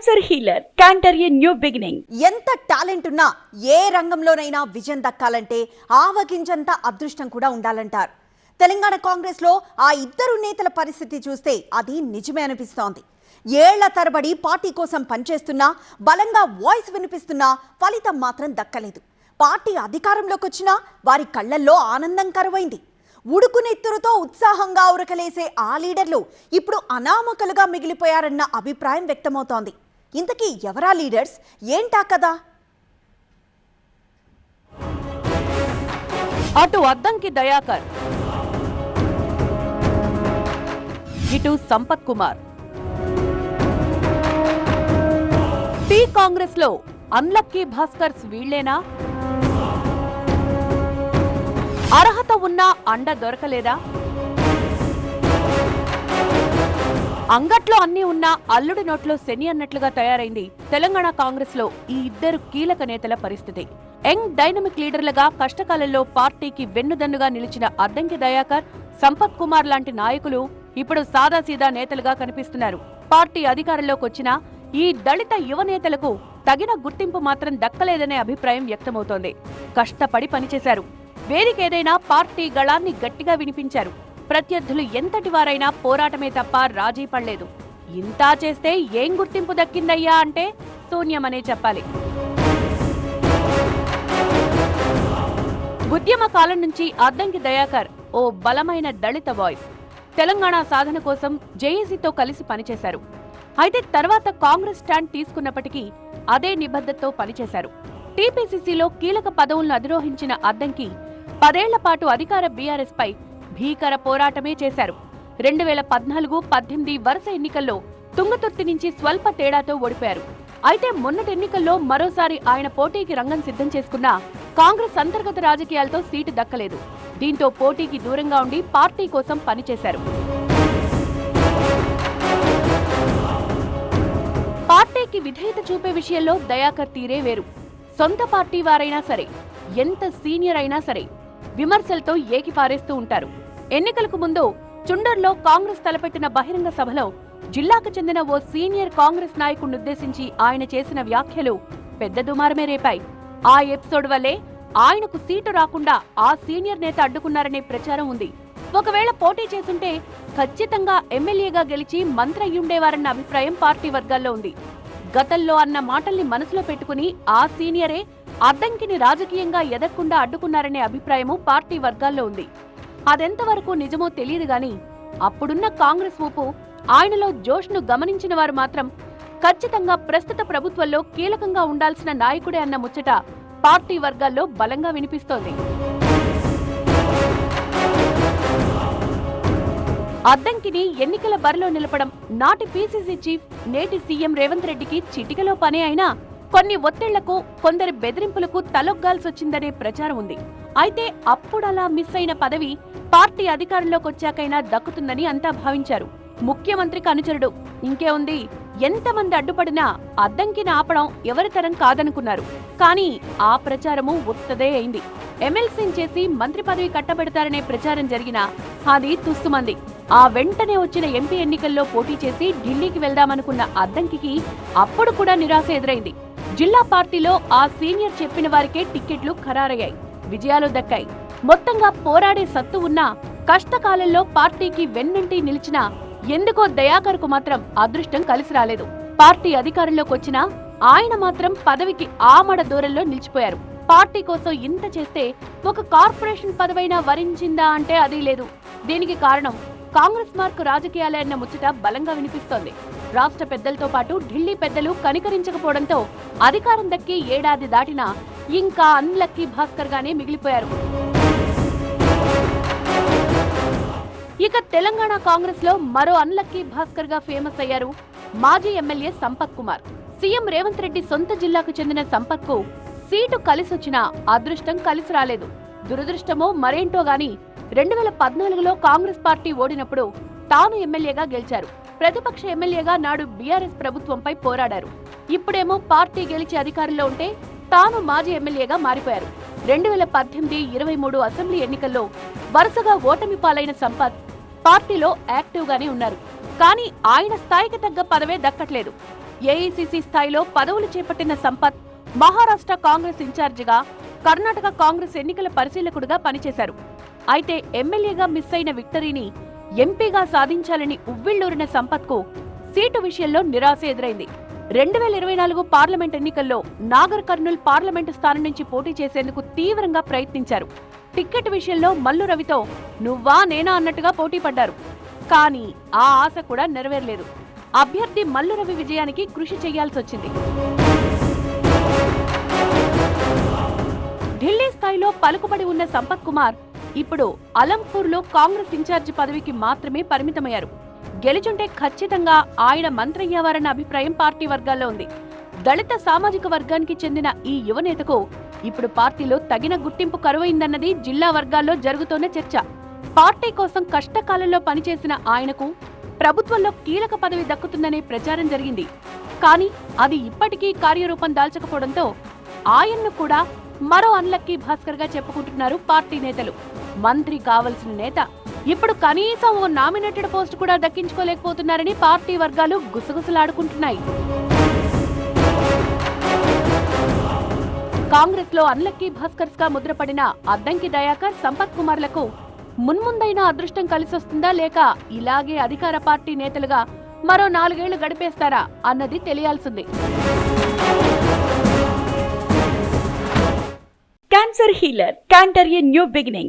Cancer healer center a new beginning ఎంత talent ఉన్నా ఏ రంగంలోనైనా విజయం దక్కాలంటే ఆవగింజంత అదృష్టం కూడా ఉండాలంటారు. తెలంగాణ కాంగ్రెస్లో ఆ ఇద్దరు నేతల పరిస్థితి చూస్తే అది నిజమే అనిపిస్తోంది. ఏళ్ళ తరబడి పార్టీ కోసం పనిచేస్తున్నా బలంగా వాయిస్ వినిపిస్తున్నా ఫలితం మాత్రం దక్కలేదు. పార్టీ అధికారంలోకి వచ్చినా వారి కళ్ళల్లో ఆనందం కరువైంది. ఉడుకునెత్తురుతో ఉత్సాహంగా ఉరకలేసే ఆ లీడర్లు ఇప్పుడు అనామకులుగా మిగిలిపోయారన్న అభిప్రాయం వ్యక్తమవుతోంది. ఇంతకీ ఎవరా లీడర్స్? ఏంటా కదా అటు అద్దంకి దయాకర్. ఇటు సంపత్ కుమార్. టీ కాంగ్రెస్లో అన్లక్కీ భాస్కర్స్ వీళ్ళేనా అర్హత ఉన్నా అండ దొరకలేదా? అంగట్లో అన్ని ఉన్నా అల్లుడి నోట్లో శని అన్నట్లుగా తయారైంది తెలంగాణ కాంగ్రెస్లో ఈ ఇద్దరు కీలక నేతల పరిస్థితి. యంగ్ డైనమిక్ లీడర్లుగా కష్టకాలంలో పార్టీకి వెన్నుదన్నుగా నిలిచిన అద్దంకి దయాకర్ సంపత్ కుమార్ లాంటి నాయకులు ఇప్పుడు సాదాసీదా నేతలుగా కనిపిస్తున్నారు. పార్టీ అధికారంలోకి వచ్చిన ఈ దళిత యువ నేతలకు తగిన గుర్తింపు మాత్రం దక్కలేదనే అభిప్రాయం వ్యక్తమవుతోంది. కష్టపడి పనిచేశారు. వేదికేదైనా పార్టీ గళాన్ని గట్టిగా వినిపించారు. ప్రత్యర్థులు ఎంతటి వారైనా పోరాటమే తప్ప రాజీ పడలేదు. ఇంతా చేస్తే ఏం గుర్తింపు దక్కిందయ్యా అంటే శూన్యమనే చెప్పాలి. ఉద్యమ కాలం నుంచి అద్దంకి దయాకర్ ఓ బలమైన దళిత వాయిస్. తెలంగాణ సాధన కోసం జేఏసీతో కలిసి పనిచేశారు. అయితే తర్వాత కాంగ్రెస్ స్టాండ్ తీసుకున్నప్పటికీ అదే నిబద్ధతతో పనిచేశారు. టీపీసీసీలో కీలక పదవులను అధిరోహించిన అద్దంకి పదేళ్ళ పాటు అధికార బీఆర్ఎస్ పై భీకర పోరాటమే చేశారు. రెండు వేల పద్నాలుగు పద్దెనిమిది వరుస ఎన్నికల్లో తుంగతుర్తి నుంచి స్వల్ప తేడాతో ఓడిపోయారు. అయితే మొన్నటి ఎన్నికల్లో మరోసారి ఆయన పోటీకి రంగం సిద్ధం చేసుకున్న కాంగ్రెస్ అంతర్గత రాజకీయాలతో సీటు దక్కలేదు. దీంతో పోటీకి దూరంగా ఉండి పార్టీ కోసం పనిచేశారు. పార్టీకి విధేయత చూపే విషయంలో దయాకర్ తీరే వేరు. సొంత పార్టీ వారైనా సరే ఎంత సీనియర్ అయినా సరే విమర్శలతో ఏకిపారేస్తూ ఉంటారు. ఎన్నికలకు ముందు చుండర్లో కాంగ్రెస్ తలపెట్టిన బహిరంగ సభలో జిల్లాకు చెందిన ఓ సీనియర్ కాంగ్రెస్ నాయకుడినుద్దేశించి ఆయన చేసిన వ్యాఖ్యలు పెద్ద దుమారమే రేపాయి. ఆ ఎపిసోడ్ వల్లే ఆయనకు సీటు రాకుండా ఆ సీనియర్ నేత అడ్డుకున్నారనే ప్రచారం ఉంది. ఒకవేళ పోటీ చేసుంటే ఖచ్చితంగా ఎమ్మెల్యేగా గెలిచి మంత్రి అయ్యుండేవారన్న అభిప్రాయం పార్టీ వర్గాల్లో ఉంది. గతంలో అన్న మాటల్ని మనసులో పెట్టుకుని ఆ సీనియరే అద్దంకిని రాజకీయంగా ఎదగకుండా అడ్డుకున్నారనే అభిప్రాయము పార్టీ వర్గాల్లో ఉంది. అదెంతవరకు నిజమో తెలియదు గాని అప్పుడున్న కాంగ్రెస్ ఊపు ఆయనలో జోష్ను గమనించిన వారు మాత్రం ఖచ్చితంగా ప్రస్తుత ప్రభుత్వంలో కీలకంగా ఉండాల్సిన నాయకుడే అన్న ముచ్చట పార్టీ వర్గాల్లో బలంగా వినిపిస్తోంది. అద్దంకిని ఎన్నికల బరిలో నిలపడం నాటి పీసీసీ చీఫ్ నేటి సీఎం రేవంత్ రెడ్డికి చిటికలో పనే అయినా కొన్ని ఒత్తిళ్ళకు కొందరి బెదిరింపులకు తలొగ్గాల్సొచ్చిందనే ప్రచారం ఉంది. అయితే అప్పుడలా మిస్ అయిన పదవి పార్టీ అధికారంలోకి వచ్చాకైనా దక్కుతుందని అంతా భావించారు. ముఖ్యమంత్రికి అనుచరుడు ఇంకే ఉంది. ఎంతమంది అడ్డుపడినా అద్దంకిని ఆపడం ఎవరితరం కాదనుకున్నారు. కానీ ఆ ప్రచారము ఉత్తదే అయింది. ఎమ్మెల్సీని చేసి మంత్రి పదవి కట్టబెడతారనే ప్రచారం జరిగినా అది తుస్తుమంది. ఆ వెంటనే వచ్చిన ఎంపీ ఎన్నికల్లో పోటీ చేసి ఢిల్లీకి వెళ్దామనుకున్న అద్దంకికి అప్పుడు కూడా నిరాశ ఎదురైంది. జిల్లా పార్టీలో ఆ సీనియర్ చెప్పిన వారికే టిక్కెట్లు ఖరారయ్యాయి. విజయాలు దక్కాయి. మొత్తంగా పోరాడే సత్తు ఉన్నా కష్టకాలంలో పార్టీకి వెన్నంటి నిలిచిన ఎందుకో దయాకర్కు మాత్రం అదృష్టం కలిసి రాలేదు. పార్టీ అధికారంలోకి వచ్చినా ఆయన మాత్రం పదవికి ఆమడ దూరంలో నిలిచిపోయారు. పార్టీ కోసం ఇంత చేస్తే ఒక కార్పొరేషన్ పదవైనా వరించిందా అంటే అది లేదు. దీనికి కారణం కాంగ్రెస్ మార్కు రాజకీయాలే అన్న ముచ్చట బలంగా వినిపిస్తోంది. రాష్ట్ర పెద్దలతో పాటు ఢిల్లీ పెద్దలు కనికరించకపోవడంతో అధికారం దక్కి ఏడాది దాటినా ఇంకా అన్లక్కీ భాస్కర్ గానే మిగిలిపోయారు. ఇక తెలంగాణ కాంగ్రెస్లో మరో అన్లక్కీ భాస్కర్గా ఫేమస్ అయ్యారు మాజీ ఎమ్మెల్యే సంపత్ కుమార్. సీఎం రేవంత్ రెడ్డి సొంత జిల్లాకు చెందిన సంపత్కు సీటు కలిసొచ్చినా అదృష్టం కలిసి రాలేదు. దురదృష్టమో మరేంటో గాని రెండు వేల పద్నాలుగులో కాంగ్రెస్ పార్టీ ఓడినప్పుడు తాను ఎమ్మెల్యేగా గెలిచారు. ప్రతిపక్ష ఎమ్మెల్యేగా నాడు బీఆర్ఎస్ ప్రభుత్వంపై పోరాడారు. ఇప్పుడేమో పార్టీ గెలిచి అధికారంలో ఉంటే తాను మాజీ ఎమ్మెల్యేగా మారిపోయారు. రెండు వేల పద్దెనిమిది ఇరవై మూడు అసెంబ్లీ ఎన్నికల్లో వరుసగా ఓటమి పాలైన సంపత్ పార్టీలో యాక్టివ్ గానే ఉన్నారు. కానీ ఆయన స్థాయికి తగ్గ పదవే దక్కట్లేదు. ఏఐసిసి స్థాయిలో పదవులు చేపట్టిన సంపత్ మహారాష్ట్ర కాంగ్రెస్ ఇన్ఛార్జిగా కర్ణాటక కాంగ్రెస్ ఎన్నికల పరిశీలకుడుగా పనిచేశారు. అయితే ఎమ్మెల్యేగా మిస్ అయిన విక్టరీని ఎంపీగా సాధించాలని ఉవ్విళ్ళూరిన సంపత్కు సీటు విషయంలో నిరాశ ఎదురైంది. రెండు వేల ఇరవై నాలుగు పార్లమెంట్ ఎన్నికల్లో నాగర్ కర్నూల్ పార్లమెంటు స్థానం నుంచి పోటీ చేసేందుకు తీవ్రంగా ప్రయత్నించారు. టిక్కెట్ విషయంలో మల్లు రవితో నువ్వా నేనా అన్నట్టుగా పోటీ పడ్డారు. కానీ ఆ ఆశ కూడా నెరవేరలేదు. అభ్యర్థి మల్లు రవి విజయానికి కృషి చేయాల్సి వచ్చింది. ఢిల్లీ స్థాయిలో పలుకుబడి ఉన్న సంపత్ కుమార్ ఇప్పుడు అలంపూర్లో కాంగ్రెస్ ఇన్ఛార్జి పదవికి మాత్రమే పరిమితమయ్యారు. గెలిచుంటే ఖచ్చితంగా ఆయన మంత్రయ్యేవారన్న అభిప్రాయం పార్టీ వర్గాల్లో ఉంది. దళిత సామాజిక వర్గానికి చెందిన ఈ యువనేతకు ఇప్పుడు పార్టీలో తగిన గుర్తింపు కరువైందన్నది జిల్లా వర్గాల్లో జరుగుతోన్న చర్చ. పార్టీ కోసం కష్టకాలంలో పనిచేసిన ఆయనకు ప్రభుత్వంలో కీలక పదవి దక్కుతుందనే ప్రచారం జరిగింది. కానీ అది ఇప్పటికీ కార్యరూపం దాల్చకపోవడంతో ఆయన్ను కూడా మరో అన్లక్కీ భాస్కర్గా చెప్పుకుంటున్నారు పార్టీ నేతలు. మంత్రి కావలసిన నేత. ఇప్పుడు కనీసం ఓ నామినేటెడ్ పోస్ట్ కూడా దక్కించుకోలేకపోతున్నారని పార్టీ వర్గాలు గుసగుసలాడుకుంటున్నాయి. కాంగ్రెస్లో అన్లక్కీ భాస్కర్స్గా ముద్రపడిన అద్దంకి దయాకర్ సంపత్ కుమార్లకు మున్ముందైన అదృష్టం కలిసొస్తుందా లేక ఇలాగే అధికార పార్టీ నేతలుగా మరో నాలుగేళ్ళు గడిపేస్తారా అన్నది తెలియాల్సింది. Sir healer center a new beginning